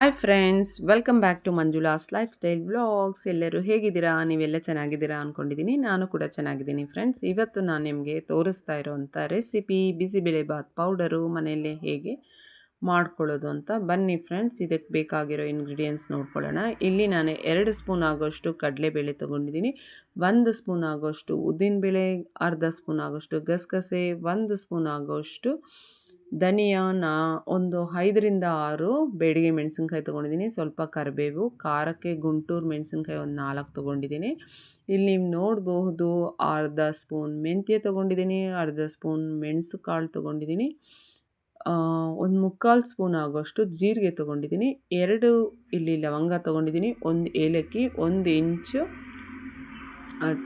Hi friends welcome back to Manjula's lifestyle blogs ಎಲ್ಲರೂ ಹೇಗಿದ್ದೀರಾ? ನೀವೆಲ್ಲ ಚೆನ್ನಾಗಿದ್ದೀರಾ ಅಂದ್ಕೊಂಡಿದ್ದೀನಿ ನಾನು ಕೂಡ ಚೆನ್ನಾಗಿದ್ದೀನಿ ಫ್ರೆಂಡ್ಸ್ ಇವತ್ತು ನಾನು ನಿಮಗೆ ತೋರಿಸ್ತಾ ಇರೋವಂಥ ರೆಸಿಪಿ ಬಿಸಿಬೇಳೆಬಾತ್ ಪೌಡರು ಮನೆಯಲ್ಲೇ ಹೇಗೆ ಮಾಡ್ಕೊಳ್ಳೋದು ಅಂತ ಬನ್ನಿ ಫ್ರೆಂಡ್ಸ್ ಇದಕ್ಕೆ ಬೇಕಾಗಿರೋ ಇಂಗ್ರೀಡಿಯೆಂಟ್ಸ್ ನೋಡ್ಕೊಳ್ಳೋಣ. ಇಲ್ಲಿ ನಾನು ಎರಡು ಸ್ಪೂನ್ ಆಗೋಷ್ಟು ಕಡಲೆಬೇಳೆ ತೊಗೊಂಡಿದ್ದೀನಿ. ಒಂದು ಸ್ಪೂನ್ ಆಗೋಷ್ಟು ಉದ್ದಿನಬೇಳೆ, ಅರ್ಧ ಸ್ಪೂನ್ ಆಗೋಷ್ಟು ಗಸಗಸೆ, ಒಂದು ಸ್ಪೂನ್ ಆಗೋಷ್ಟು ಧನಿಯಾ ನಾ ಒಂದು ಐದರಿಂದ ಆರು ಬೇಡಿಗೆ ಮೆಣಸಿನ್ಕಾಯಿ ತೊಗೊಂಡಿದ್ದೀನಿ. ಸ್ವಲ್ಪ ಕರಿಬೇವು, ಖಾರಕ್ಕೆ ಗುಂಟೂರು ಮೆಣಸಿನ್ಕಾಯಿ ಒಂದು ನಾಲ್ಕು ತೊಗೊಂಡಿದ್ದೀನಿ. ಇಲ್ಲಿ ನೀವು ನೋಡಬಹುದು ಅರ್ಧ ಸ್ಪೂನ್ ಮೆಂತ್ಯ ತೊಗೊಂಡಿದ್ದೀನಿ, ಅರ್ಧ ಸ್ಪೂನ್ ಮೆಣಸು ಕಾಳು ತೊಗೊಂಡಿದ್ದೀನಿ ಒಂದು ಮುಕ್ಕಾಲು ಸ್ಪೂನ್ ಆಗೋಷ್ಟು ಜೀರಿಗೆ ತೊಗೊಂಡಿದ್ದೀನಿ. ಎರಡು ಇಲ್ಲಿ ಲವಂಗ ತೊಗೊಂಡಿದ್ದೀನಿ, ಒಂದು ಏಲಕ್ಕಿ, ಒಂದು ಇಂಚು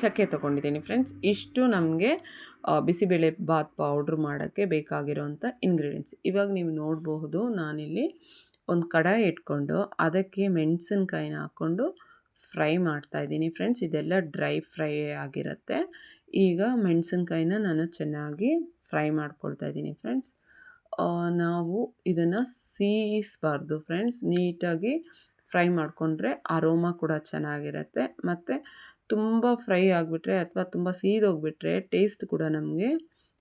ಚಕ್ಕೆ ತೊಗೊಂಡಿದ್ದೀನಿ ಫ್ರೆಂಡ್ಸ್. ಇಷ್ಟು ನಮಗೆ ಬಿಸಿಬೇಳೆ ಬಾತ್ ಪೌಡ್ರ್ ಮಾಡೋಕ್ಕೆ ಬೇಕಾಗಿರೋವಂಥ ಇಂಗ್ರೀಡಿಯೆಂಟ್ಸ್ ಇವಾಗ ನೀವು ನೋಡಬಹುದು, ನಾನಿಲ್ಲಿ ಒಂದು ಕಡಾಯಿ ಇಟ್ಕೊಂಡು, ಅದಕ್ಕೆ ಮೆಣಸಿನ್ಕಾಯಿನ ಹಾಕ್ಕೊಂಡು ಫ್ರೈ ಮಾಡ್ತಾಯಿದ್ದೀನಿ ಫ್ರೆಂಡ್ಸ್. ಇದೆಲ್ಲ ಡ್ರೈ ಫ್ರೈ ಆಗಿರುತ್ತೆ. ಈಗ ಮೆಣಸಿನ್ಕಾಯಿನ ನಾನು ಚೆನ್ನಾಗಿ ಫ್ರೈ ಮಾಡ್ಕೊಳ್ತಾ ಇದ್ದೀನಿ ಫ್ರೆಂಡ್ಸ್. ನಾವು ಇದನ್ನು ಸೀಯಿಸಬಾರ್ದು ಫ್ರೆಂಡ್ಸ್. ನೀಟಾಗಿ ಫ್ರೈ ಮಾಡಿಕೊಂಡ್ರೆ ಅರೋಮಾ ಕೂಡ ಚೆನ್ನಾಗಿರುತ್ತೆ. ಮತ್ತು ತುಂಬ ಫ್ರೈ ಆಗಿಬಿಟ್ರೆ ಅಥವಾ ತುಂಬ ಸೀದೋಗ್ಬಿಟ್ರೆ ಟೇಸ್ಟ್ ಕೂಡ ನಮಗೆ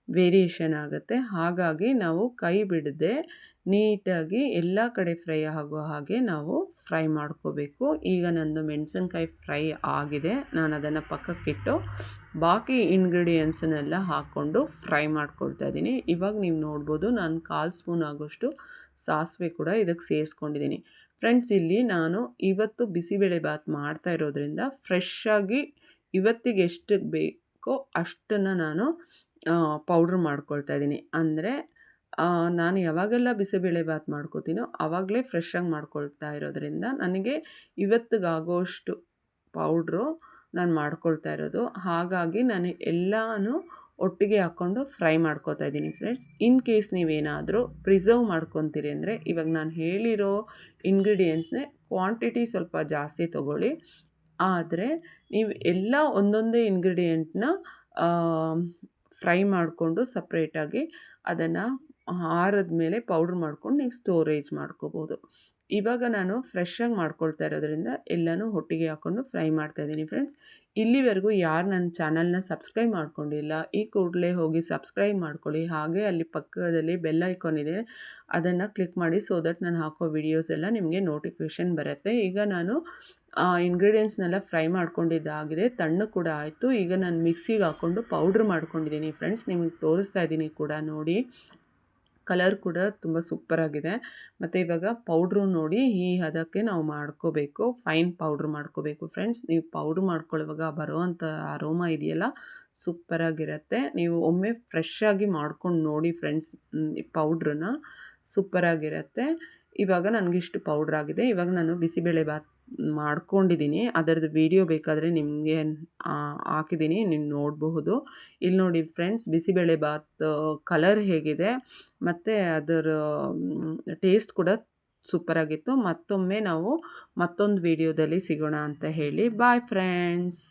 ವೇರಿಯೇಷನ್ ಆಗುತ್ತೆ. ಹಾಗಾಗಿ ನಾವು ಕೈ ಬಿಡದೆ ನೀಟಾಗಿ ಎಲ್ಲ ಕಡೆ ಫ್ರೈ ಆಗೋ ಹಾಗೆ ನಾವು ಫ್ರೈ ಮಾಡ್ಕೋಬೇಕು. ಈಗ ನಂದು ಮೆಣಸಿನ್ಕಾಯಿ ಫ್ರೈ ಆಗಿದೆ. ನಾನು ಅದನ್ನು ಪಕ್ಕಕ್ಕಿಟ್ಟು ಬಾಕಿ ಇಂಗ್ರೀಡಿಯೆಂಟ್ಸನ್ನೆಲ್ಲ ಹಾಕ್ಕೊಂಡು ಫ್ರೈ ಮಾಡ್ಕೊಳ್ತಾ ಇದ್ದೀನಿ. ಇವಾಗ ನೀವು ನೋಡ್ಬೋದು ನಾನು ಕಾಲು ಸ್ಪೂನ್ ಆಗೋಷ್ಟು ಸಾಸಿವೆ ಕೂಡ ಇದಕ್ಕೆ ಸೇರಿಸ್ಕೊಂಡಿದ್ದೀನಿ. ಫ್ರೆಂಡ್ಸ್ ಇಲ್ಲಿ ನಾನು ಇವತ್ತು ಬಿಸಿಬೇಳೆ ಬಾತ್ ಮಾಡ್ತಾ ಇರೋದ್ರಿಂದ ಫ್ರೆಶ್ಶಾಗಿ ಇವತ್ತಿಗೆ ಎಷ್ಟು ಬೇಕೋ ಅಷ್ಟನ್ನು ನಾನು ಪೌಡ್ರ್ ಮಾಡ್ಕೊಳ್ತಾ ಇದ್ದೀನಿ. ಅಂದರೆ ನಾನು ಯಾವಾಗೆಲ್ಲ ಬಿಸಿಬೇಳೆ ಬಾತ್ ಮಾಡ್ಕೋತೀನೋ ಆವಾಗಲೇ ಫ್ರೆಶ್ಶಾಗಿ ಮಾಡ್ಕೊಳ್ತಾ ಇರೋದ್ರಿಂದ ನನಗೆ ಇವತ್ತಿಗಾಗೋಷ್ಟು ಪೌಡ್ರು ನಾನು ಮಾಡ್ಕೊಳ್ತಾ ಇರೋದು. ಹಾಗಾಗಿ ನಾನು ಎಲ್ಲನೂ ಒಟ್ಟಿಗೆ ಹಾಕ್ಕೊಂಡು ಫ್ರೈ ಮಾಡ್ಕೋತಾ ಇದ್ದೀನಿ ಫ್ರೆಂಡ್ಸ್. ಇನ್ ಕೇಸ್ ನೀವೇನಾದರೂ ಪ್ರಿಸರ್ವ್ ಮಾಡ್ಕೊತೀರಿ ಅಂದರೆ ಇವಾಗ ನಾನು ಹೇಳಿರೋ ಇಂಗ್ರೀಡಿಯೆಂಟ್ಸ್ನೇ ಕ್ವಾಂಟಿಟಿ ಸ್ವಲ್ಪ ಜಾಸ್ತಿ ತೊಗೊಳ್ಳಿ. ಆದರೆ ನೀವು ಎಲ್ಲ ಒಂದೊಂದೇ ಇಂಗ್ರೀಡಿಯೆಂಟ್ನ ಫ್ರೈ ಮಾಡಿಕೊಂಡು ಸಪ್ರೇಟಾಗಿ ಅದನ್ನು ಆರಿದ ಮೇಲೆ ಪೌಡ್ರ್ ಮಾಡ್ಕೊಂಡು ನೀವು ಸ್ಟೋರೇಜ್ ಮಾಡ್ಕೋಬೋದು. ಇವಾಗ ನಾನು ಫ್ರೆಶ್ಶಾಗಿ ಮಾಡ್ಕೊಳ್ತಾ ಇರೋದ್ರಿಂದ ಎಲ್ಲನೂ ಹೊಟ್ಟಿಗೆ ಹಾಕ್ಕೊಂಡು ಫ್ರೈ ಮಾಡ್ತಾ ಇದ್ದೀನಿ ಫ್ರೆಂಡ್ಸ್ ಇಲ್ಲಿವರೆಗೂ ಯಾರು ನನ್ನ ಚಾನಲ್ನ ಸಬ್ಸ್ಕ್ರೈಬ್ ಮಾಡ್ಕೊಂಡಿಲ್ಲ, ಈ ಕೂಡಲೇ ಹೋಗಿ ಸಬ್ಸ್ಕ್ರೈಬ್ ಮಾಡ್ಕೊಳ್ಳಿ. ಹಾಗೆ ಅಲ್ಲಿ ಪಕ್ಕದಲ್ಲಿ ಬೆಲ್ ಐಕಾನ್ ಇದೆ, ಅದನ್ನು ಕ್ಲಿಕ್ ಮಾಡಿ ಸೊ ದಟ್ ನಾನು ಹಾಕೋ ವಿಡಿಯೋಸ್ ಎಲ್ಲ ನಿಮಗೆ ನೋಟಿಫಿಕೇಷನ್ ಬರುತ್ತೆ. ಈಗ ನಾನು ಇಂಗ್ರೀಡಿಯೆಂಟ್ಸ್ನೆಲ್ಲ ಫ್ರೈ ಮಾಡ್ಕೊಂಡಿದ್ದಾಗಿದೆ, ತಣ್ಣು ಕೂಡ ಆಯಿತು. ಈಗ ನಾನು ಮಿಕ್ಸಿಗೆ ಹಾಕ್ಕೊಂಡು ಪೌಡ್ರ್ ಮಾಡ್ಕೊಂಡಿದ್ದೀನಿ ಫ್ರೆಂಡ್ಸ್ ನಿಮಗೆ ತೋರಿಸ್ತಾ ಇದ್ದೀನಿ ಕೂಡ ನೋಡಿ. ಕಲರ್ ಕೂಡ ತುಂಬ ಸೂಪರಾಗಿದೆ. ಮತ್ತು ಇವಾಗ ಪೌಡ್ರು ನೋಡಿ ಈ ಹದಕ್ಕೆ ನಾವು ಮಾಡ್ಕೋಬೇಕು. ಫೈನ್ ಪೌಡ್ರ್ ಮಾಡ್ಕೋಬೇಕು ಫ್ರೆಂಡ್ಸ್. ನೀವು ಪೌಡ್ರ್ ಮಾಡ್ಕೊಳ್ಳುವಾಗ ಬರೋವಂಥ ಅರೋಮ ಇದೆಯಲ್ಲ, ಸೂಪರಾಗಿರುತ್ತೆ. ನೀವು ಒಮ್ಮೆ ಫ್ರೆಶ್ಶಾಗಿ ಮಾಡ್ಕೊಂಡು ನೋಡಿ ಫ್ರೆಂಡ್ಸ್ ಪೌಡ್ರನ್ನ ಸೂಪರಾಗಿರುತ್ತೆ. ಇವಾಗ ನನಗಿಷ್ಟು ಪೌಡ್ರ್ ಆಗಿದೆ ಇವಾಗ ನಾನು ಬಿಸಿಬೇಳೆ ಬಾತ್ ಮಾಡ್ಕೊಂಡಿದ್ದೀನಿ. ಅದರದ್ದು ವಿಡಿಯೋ ಬೇಕಾದರೆ ನಿಮಗೆ ಹಾಕಿದ್ದೀನಿ ನೀವು ನೋಡಬಹುದು. ಇಲ್ಲಿ ನೋಡಿ ಫ್ರೆಂಡ್ಸ್ ಬಿಸಿಬೇಳೆ ಬಾತ್ ಕಲರ್ ಹೇಗಿದೆ. ಮತ್ತು ಅದರ ಟೇಸ್ಟ್ ಕೂಡ ಸೂಪರಾಗಿತ್ತು ಮತ್ತೊಮ್ಮೆ ನಾವು ಮತ್ತೊಂದು ವಿಡಿಯೋದಲ್ಲಿ ಸಿಗೋಣ ಅಂತ ಹೇಳಿ. Bye friends